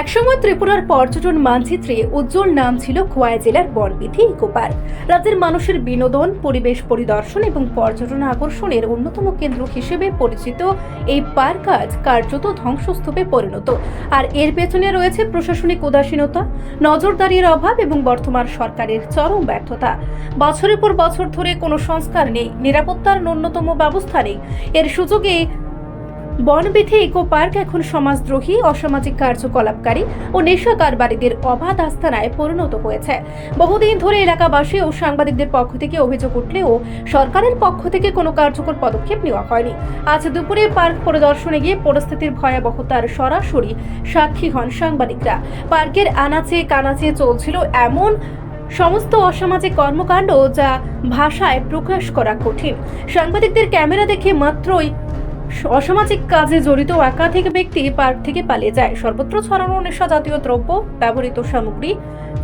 একসময় ত্রিপুরার পর্যটন মানচিত্রে উজ্জ্বল নাম ছিল খোয়াই জেলার বনবিধি ইকো পার্ক রাজ্যের মানুষের বিনোদন, পরিবেশ পরিদর্শন এবং পর্যটন আকর্ষণের অন্যতম কেন্দ্র হিসেবে পরিচিত এই পার্ক আজ কার্যত ধ্বংসস্তূপে পরিণত। আর এর পেছনে রয়েছে প্রশাসনিক উদাসীনতা, নজরদারির অভাব এবং বর্তমান সরকারের চরম ব্যর্থতা। বছরের পর বছর ধরে কোনো সংস্কার নেই, নিরাপত্তার ন্যূনতম ব্যবস্থা নেই। এর সুযোগে বনবিথি ইকো পার্ক এখন সমাজদ্রোহী, অসামাজিক কার্যকলাপকারী ও নেশা কারবারিদের অবাধ আস্থানায় পরিণত হয়েছে। বহুদিন ধরে এলাকাবাসী ও সাংবাদিকদের পক্ষ থেকে অভিযোগ উঠলেও সরকারের পক্ষ থেকে কোনো কার্যকর পদক্ষেপ নেওয়া হয়নি। আজ দুপুরে পার্ক পরিদর্শনে গিয়ে পরিস্থিতির ভয়াবহতার সরাসরি সাক্ষী হন সাংবাদিকরা। পার্কের আনাচে কানাচে চলছিল এমন সমস্ত অসামাজিক কর্মকাণ্ড যা ভাষায় প্রকাশ করা কঠিন। সাংবাদিকদের ক্যামেরা দেখে মাত্রই অসামাজিক কাজে জড়িত একাধিক ব্যক্তি পার্ক থেকে পালিয়ে যায়। সর্বত্র ছড়ানো নেশা জাতীয় দ্রব্য, ব্যবহৃত সামগ্রী,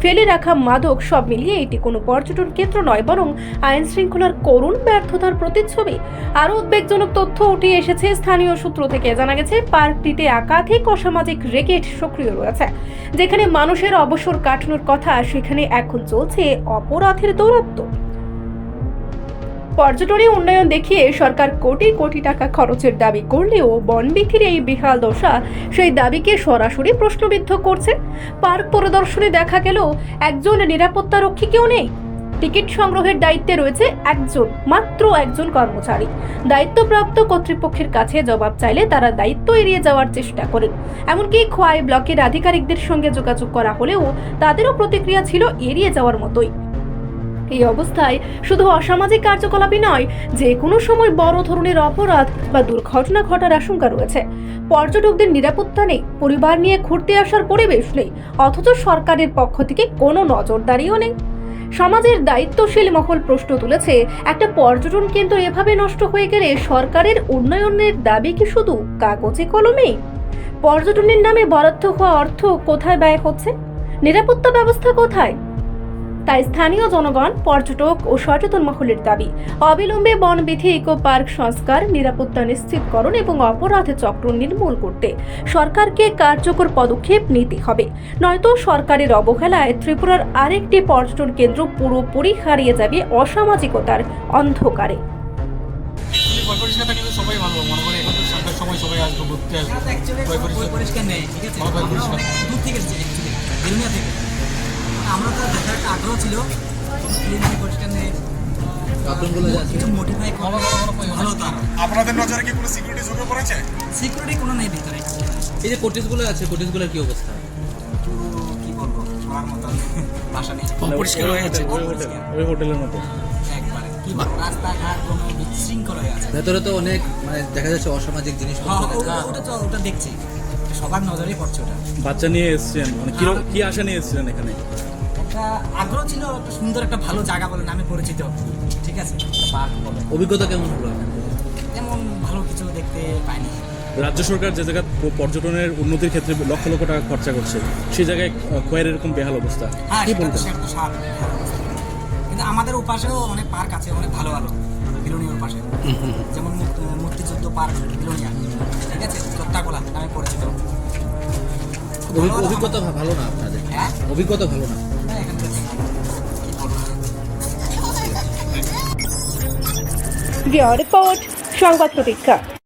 ফেলে রাখা মাদক, সব মিলিয়ে এটি কোনো পর্যটন কেন্দ্র নয়, বরং আইন শৃঙ্খলার করুণ ব্যর্থতার প্রতিচ্ছবি। আরও উদ্বেগজনক তথ্য উঠে এসেছে স্থানীয় সূত্র থেকে। জানা গেছে, পার্কটিতে একাধিক অসামাজিক রেকেট সক্রিয় রয়েছে, যেখানে মানুষের অবসর কাটানোর কথা, সেখানে এখন চলছে অপরাধের দৌরাত্ম্য। পর্যটনে উন্নয়ন দেখিয়ে সরকার কোটি কোটি টাকা খরচের দাবি করলেও বনবিথির এই বিশাল দশা সেই দাবিকে সরাসরি প্রশ্নবিদ্ধ করছে। পার্ক পরিদর্শনে দেখা গেল একজন নিরাপত্তা রক্ষী কেউ নেই। টিকিট সংগ্রহের দায়িত্বে রয়েছে একজন, মাত্র একজন কর্মচারী। দায়িত্বপ্রাপ্ত কর্তৃপক্ষের কাছে জবাব চাইলে তারা দায়িত্ব এড়িয়ে যাওয়ার চেষ্টা করেন। এমনকি খোয়াই ব্লকের আধিকারিকদের সঙ্গে যোগাযোগ করা হলেও তাদেরও প্রতিক্রিয়া ছিল এড়িয়ে যাওয়ার মতোই। এই অবস্থায় শুধু অসামাজিক কার্যকলাপই নয় যে কোনো সময় বড় ধরনের অপরাধ বা দুর্ঘটনা ঘটার আশঙ্কা রয়েছে। পর্যটকদের নিরাপত্তা নেই, পরিবার নিয়ে ঘুরতে আসার পরিবেশ নেই, অথচ সরকারের পক্ষ থেকে কোনো নজরদারিও নেই। সমাজের দায়িত্বশীল মহল প্রশ্ন তুলেছে, একটা পর্যটন কেন্দ্র এভাবে নষ্ট হয়ে গেলে সরকারের উন্নয়নের দাবি কি শুধু কাগজে কলমে? পর্যটনের নামে বরাদ্দ হওয়া অর্থ কোথায় ব্যয় হচ্ছে? নিরাপত্তা ব্যবস্থা কোথায়? তাই স্থানীয় জনগণ পর্যটক ও সচেতন মহলের দাবি অবিলম্বে বনবিধি ইকো পার্ক সংস্কার নিরাপত্তা নিশ্চিতকরণ এবং অপরাধ চক্র নির্মূল করতে সরকারকে কার্যকর পদক্ষেপ নিতে হবে। নয়তো সরকারের অবহেলায় ত্রিপুরার আরেকটি পর্যটন কেন্দ্র পুরোপুরি হারিয়ে যাবে অসামাজিকতার অন্ধকারে। সবাই ভালো মনে করে এখন সময় সবাই আসবে ঘুরতে আসবে। পরিষ্কার নেই ঠিক আছে? দূর থেকে এসেছি থেকে। আমরা তো দেখার একটা আগ্রহ ছিল। আপনাদের নজরে কি কোনো সিকিউরিটি ঝুঁকে পড়েছে? সিকিউরিটি কোনো নেই ভিতরে। এই যে কোটেজগুলো আছে কোটেজগুলোর কি অবস্থা? কি বলব? বলার মতো ভাষা নেই। অপরিষ্কার হয়ে আছে ওই হোটেলের মতো। একবারে। কি রাস্তাঘাট কোনো বিশৃঙ্খল হয়ে আছে। ভেতরে তো অনেক মানে দেখা যাচ্ছে অসামাজিক জিনিসপত্র হ্যাঁ, ওটা দেখছি। সবার নজরেই পড়ছে ওটা। বাচ্চা নিয়ে এসেছেন মানে কি কি আশা নিয়ে এসেছিলেন এখানে? একটা আগ্রহ ছিল একটা সুন্দর একটা ভালো জায়গা বলে নামে পরিচিত। ঠিক আছে? পার্ক বলে। অভিজ্ঞতা কেমন হলো তেমন ভালো কিছু দেখতে পাইনি। রাজ্য সরকার যে জায়গা পর্যটনের উন্নতির ক্ষেত্রে লক্ষ লক্ষ টাকা খরচা করছে সেই জায়গায় আহ, এরকম বেহাল অবস্থা। হ্যাঁ কি স্বাভাবিক, হ্যাঁ। কিন্তু আমাদের ওপাশেও অনেক পার্ক আছে অনেক ভালো ভালো। বিলোনিয়ার পাশে যেমন মুক্ত- মুক্তিযুদ্ধ পার্ক বিলোনিয়া। ঠিক আছে নামে পরিচিত অভিজ্ঞতা ভালো না আপনাদের? হ্যাঁ? অভিজ্ঞতা ভালো না? হ্যাঁ? রিপোর্ট সংবাদ প্রতীক্ষা।